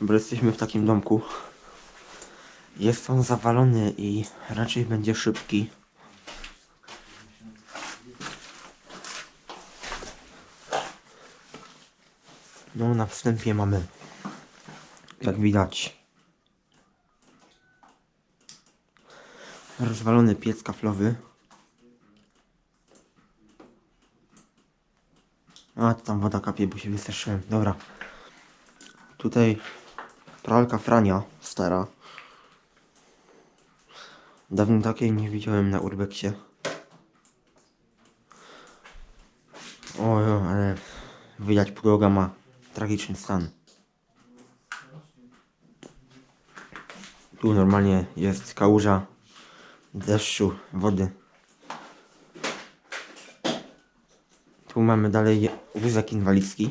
Bo jesteśmy w takim domku. Jest on zawalony i raczej będzie szybki. No na wstępie mamy, jak widać, rozwalony piec kaflowy. A, tam woda kapie, bo się wystraszyłem. Dobra. Tutaj pralka Frania, stara. Dawno takiej nie widziałem na Urbexie. Ojo, ale widać podłoga ma tragiczny stan. Tu normalnie jest kałuża deszczu, wody. Tu mamy dalej wózek inwalidzki.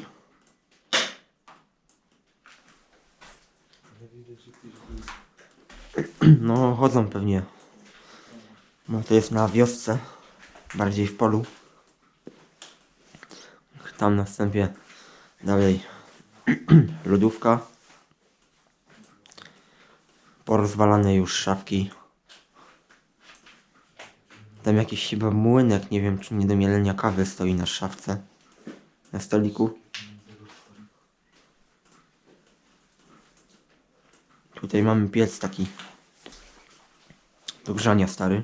No, chodzą pewnie. No to jest na wiosce, bardziej w polu. Tam na wstępie dalej lodówka. Porozwalane już szafki. Tam jakiś chyba młynek, nie wiem czy nie do mielenia kawy stoi na szafce. Na stoliku. Tutaj mamy piec taki do grzania stary.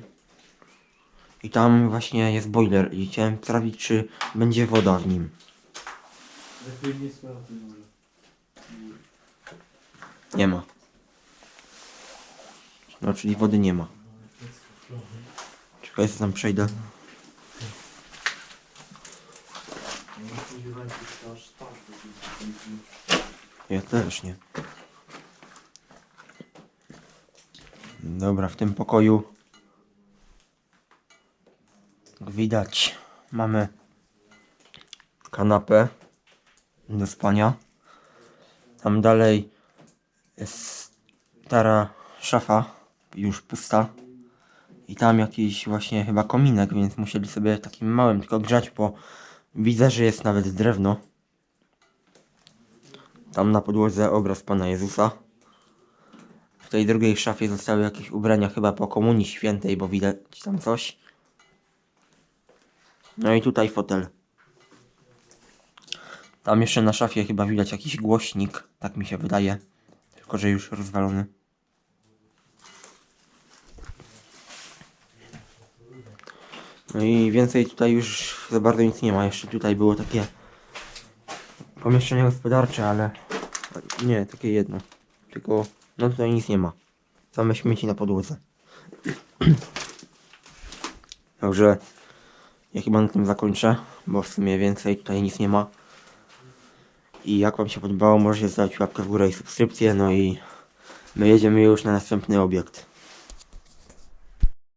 I tam właśnie jest boiler i chciałem sprawdzić czy będzie woda w nim. Lepiej nie sprawdzę może. Nie ma. No czyli wody nie ma. Czekaj, co tam przejdę. Ja też nie. Dobra, w tym pokoju widać mamy kanapę do spania. Tam dalej jest stara szafa, już pusta. I tam jakiś właśnie chyba kominek, więc musieli sobie takim małym tylko grzać, bo widzę, że jest nawet drewno. Tam na podłodze obraz Pana Jezusa. W tej drugiej szafie zostały jakieś ubrania chyba po Komunii Świętej, bo widać tam coś. No i tutaj fotel. Tam jeszcze na szafie chyba widać jakiś głośnik, tak mi się wydaje. Tylko, że już rozwalony. No i więcej tutaj już za bardzo nic nie ma. Jeszcze tutaj było takie pomieszczenie gospodarcze, ale nie, takie jedno. Tylko, no tutaj nic nie ma. Same śmieci na podłodze. Także ja chyba na tym zakończę, bo w sumie więcej tutaj nic nie ma. I jak Wam się podobało, możecie zostawić łapkę w górę i subskrypcję. No i my jedziemy już na następny obiekt.